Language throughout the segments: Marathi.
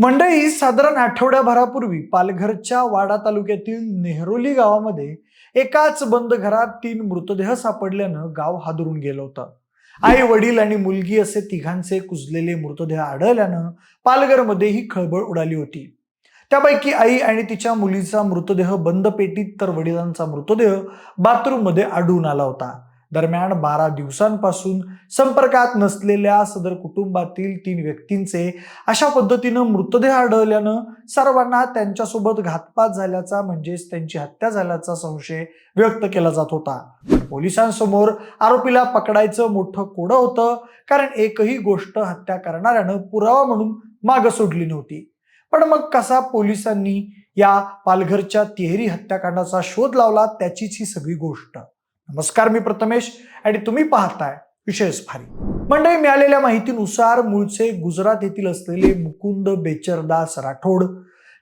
मंडळी साधारण आठवड्याभरापूर्वी पालघरच्या वाडा तालुक्यातील नेहरोली गावामध्ये एकाच बंद घरात तीन मृतदेह सापडल्यानं गाव हादरून गेलं होतं. आई वडील आणि मुलगी असे तिघांचे कुजलेले मृतदेह आढळल्यानं पालघरमध्ये ही खळबळ उडाली होती. त्यापैकी आई आणि तिच्या मुलीचा मृतदेह बंद पेटीत तर वडिलांचा मृतदेह बाथरूममध्ये आढळून आला होता. दरम्यान बारा दिवसांपासून संपर्कात नसलेल्या सदर कुटुंबातील तीन व्यक्तींचे अशा पद्धतीनं मृतदेह आढळल्यानं सर्वांना त्यांच्यासोबत घातपात झाल्याचा म्हणजेच त्यांची हत्या झाल्याचा संशय व्यक्त केला जात होता. पोलिसांसमोर आरोपीला पकडायचं मोठं कोडं होतं कारण एकही गोष्ट हत्या करणाऱ्यानं पुरावा म्हणून मागं सोडली नव्हती. पण मग कसा पोलिसांनी या पालघरच्या तिहेरी हत्याकांडाचा शोध लावला त्याचीच ही सगळी गोष्ट. नमस्कार मी प्रथमेश आणि तुम्ही पाहताय विशेष भारी मंडळी मिळालेल्या माहितीनुसार मूळचे गुजरात येथील असलेले मुकुंद बेचरदास राठोड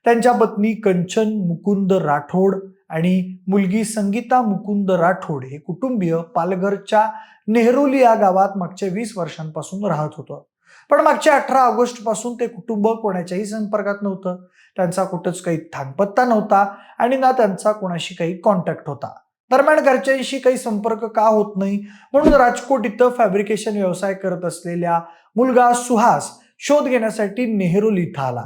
त्यांच्या पत्नी कंचन मुकुंद राठोड आणि मुलगी संगीता मुकुंद राठोड हे कुटुंबीय पालघरच्या नेहरोली या गावात मागच्या वीस वर्षांपासून राहत होतं. पण मागच्या अठरा ऑगस्टपासून ते कुटुंब कोणाच्याही संपर्कात नव्हतं. त्यांचा कुठंच काही थांगपत्ता नव्हता आणि ना त्यांचा कोणाशी काही कॉन्टॅक्ट होता. दरम्यान घरच्यांशी काही संपर्क का होत नाही? म्हणून राजकोट इथं फॅब्रिकेशन व्यवसाय करत असलेल्या मुलगा सुहास शोध घेण्यासाठी नेहरू इथं आला.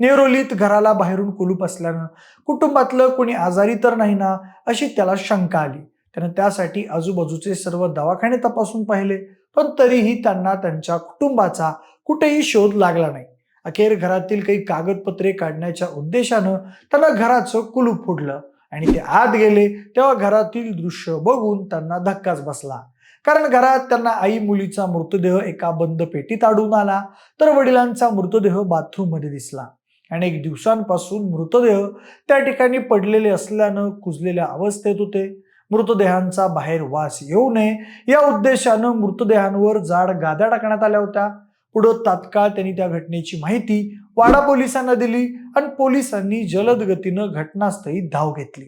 नेहरोलीत घराला बाहेरून कुलूप असल्यानं कुटुंबातलं कोणी आजारी तर नाही ना? अशी त्याला शंका आली. त्यानं त्यासाठी आजूबाजूचे सर्व दवाखाने तपासून पाहिले पण तरीही त्यांना त्यांच्या कुटुंबाचा कुठेही शोध लागला नाही. अखेर घरातील काही कागदपत्रे काढण्याच्या उद्देशानं त्यांना घराचं कुलूप फोडलं. आणि ते आत गेले तेव्हा घरातील दृश्य बघून त्यांना धक्काच बसला. कारण घरात त्यांना आई मुलीचा मृतदेह एका बंद पेटीत आढळून आला तर वडिलांचा मृतदेह बाथरूममध्ये दिसला. अनेक दिवसांपासून मृतदेह त्या ठिकाणी पडलेले असल्यानं कुजलेल्या अवस्थेत होते. मृतदेहांचा बाहेर वास येऊ नये या उद्देशानं मृतदेहांवर जाड गाद्या टाकण्यात आल्या होत्या. पुढं तात्काळ त्यांनी त्या घटनेची माहिती वाडा पोलिसांना दिली आणि पोलिसांनी जलद गतीनं घटनास्थळी धाव घेतली.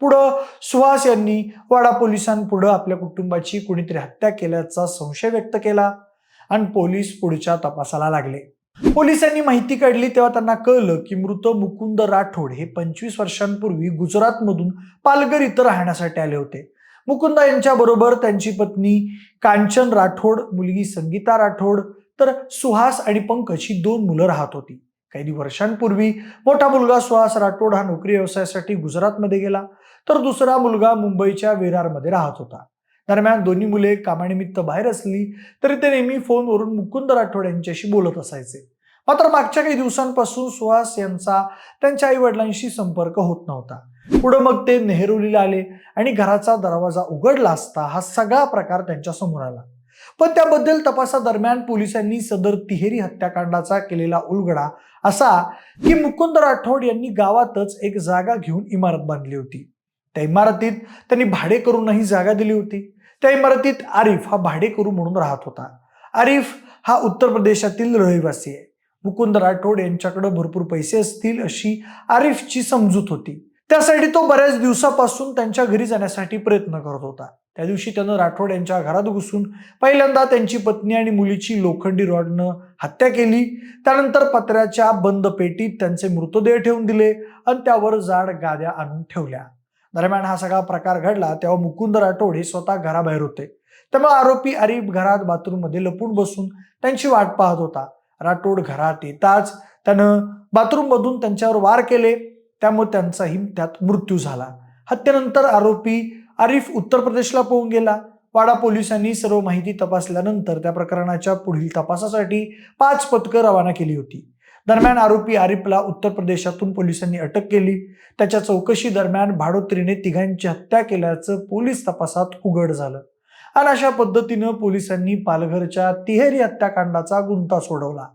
पुढं सुहास यांनी वाडा पोलिसांपुढं आपल्या कुटुंबाची कुणीतरी हत्या केल्याचा संशय व्यक्त केला आणि पोलीस पुढच्या तपासाला लागले. पोलिसांनी माहिती काढली तेव्हा त्यांना कळलं की मृत मुकुंद राठोड हे पंचवीस वर्षांपूर्वी गुजरातमधून पालघर इथं राहण्यासाठी आले होते. मुकुंद यांच्या बरोबर त्यांची पत्नी कांचन राठोड मुलगी संगीता राठोड तर सुहास आणि पंकज ही दोन मुलं राहत होती. काही वर्षांपूर्वी मोठा मुलगा सुहास राठोड हा नोकरी व्यवसायासाठी गुजरातमध्ये गेला तर दुसरा मुलगा मुंबईच्या विरारमध्ये राहत होता. दरम्यान दोन्ही मुले कामानिमित्त बाहेर असली तरी ते नेहमी फोनवरून मुकुंद राठोड यांच्याशी बोलत असायचे. मात्र मागच्या काही दिवसांपासून सुहास यांचा त्यांच्या आई वडिलांशी संपर्क होत नव्हता. पुढं मग ते नेहरुलीला आले आणि घराचा दरवाजा उघडला असता हा सगळा प्रकार त्यांच्यासमोर आला. पण त्याबद्दल तपासादरम्यान पोलिसांनी सदर तिहेरी हत्याकांडाचा केलेला उलगडा असा की मुकुंद राठोड यांनी गावातच एक जागा घेऊन इमारत बांधली होती. त्या इमारतीत त्यांनी भाडे करूनही जागा दिली होती. त्या इमारतीत आरिफ हा भाडेकरू म्हणून राहत होता. आरिफ हा उत्तर प्रदेशातील रहिवासी आहे. मुकुंद राठोड यांच्याकडे भरपूर पैसे असतील अशी आरिफची समजूत होती. त्यासाठी तो बऱ्याच दिवसापासून त्यांच्या घरी जाण्यासाठी प्रयत्न करत होता. त्या दिवशी त्यानं राठोड यांच्या घरात घुसून पहिल्यांदा त्यांची पत्नी आणि मुलीची लोखंडी रॉडनं हत्या केली. त्यानंतर पत्र्याच्या बंद पेटीत त्यांचे मृतदेह ठेवून दिले आणि त्यावर जाड गाद्या आणून ठेवल्या. दरम्यान हा सगळा प्रकार घडला तेव्हा मुकुंद राठोड हे स्वतः घराबाहेर होते. त्यामुळे आरोपी अरीब घरात बाथरूममध्ये लपून बसून त्यांची वाट पाहत होता. राठोड घरात येताच त्यानं बाथरूममधून त्यांच्यावर वार केले. त्यामुळे त्यांचाही त्यात मृत्यू झाला. हत्येनंतर आरोपी आरिफ उत्तर प्रदेशला पळून गेला. वाडा पोलिसांनी सर्व माहिती तपासल्यानंतर त्या प्रकरणाच्या पुढील तपासासाठी पाच पथकं रवाना केली होती. दरम्यान आरोपी आरिफला उत्तर प्रदेशातून पोलिसांनी अटक केली. त्याच्या चौकशी दरम्यान भाडोत्रीने तिघांची हत्या केल्याचं पोलीस तपासात उघड झालं. आणि अशा पद्धतीनं पोलिसांनी पालघरच्या तिहेरी हत्याकांडाचा गुंता सोडवला.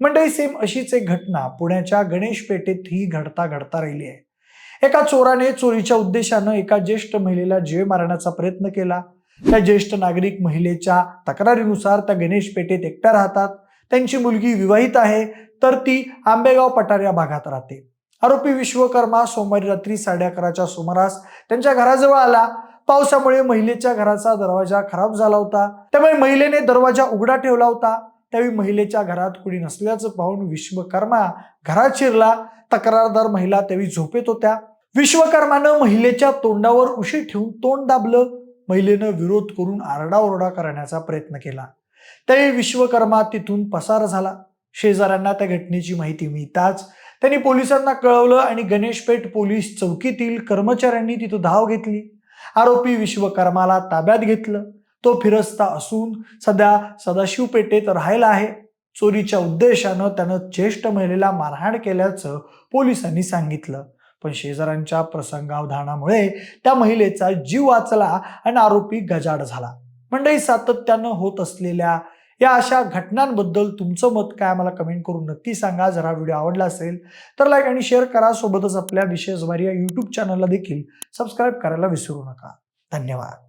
मंडई सेम अशीच एक घटना पुण्याच्या गणेश पेठेतही घडता घडता राहिली आहे. एका चोराने चोरीच्या उद्देशानं एका ज्येष्ठ महिलेला जीवे मारण्याचा प्रयत्न केला. त्या ज्येष्ठ नागरिक महिलेच्या तक्रारीनुसार त्या गणेश पेठेत एकट्या राहतात. त्यांची मुलगी विवाहित आहे तर ती आंबेगाव पठार या भागात राहते. आरोपी विश्वकर्मा सोमवारी रात्री साडे अकराच्या सुमारास त्यांच्या घराजवळ आला. पावसामुळे महिलेच्या घराचा दरवाजा खराब झाला होता. त्यामुळे महिलेने दरवाजा उघडा ठेवला होता. त्यावेळी महिलेच्या घरात कुणी नसल्याचं पाहून विश्वकर्मा घरात शिरला. तक्रारदार महिला त्यावेळी झोपेत होत्या. विश्वकर्मानं महिलेच्या तोंडावर उशी ठेवून तोंड दाबलं. महिलेनं विरोध करून आरडाओरडा करण्याचा प्रयत्न केला. त्यावेळी विश्वकर्मा तिथून पसार झाला. शेजाऱ्यांना त्या घटनेची माहिती मिळताच त्यांनी पोलिसांना कळवलं आणि गणेशपेठ पोलीस चौकीतील कर्मचाऱ्यांनी तिथं धाव घेतली. आरोपी विश्वकर्माला ताब्यात घेतलं. तो फिरस्ता असून सध्या सदाशिव पेठेत राहायला आहे. चोरीच्या उद्देशानं त्यानं ज्येष्ठ महिलेला मारहाण केल्याचं पोलिसांनी सांगितलं. पण शेजाऱ्यांच्या प्रसंगावधानामुळे त्या महिलेचा जीव वाचला आणि आरोपी गजाड झाला. मंडळी सातत्यानं होत असलेल्या या अशा घटनांबद्दल तुमचं मत काय मला कमेंट करून नक्की सांगा. जरा व्हिडिओ आवडला असेल तर लाईक आणि शेअर करा. सोबतच आपल्या विशेषवारी या यूट्यूब चॅनलला देखील सबस्क्राईब करायला विसरू नका. धन्यवाद.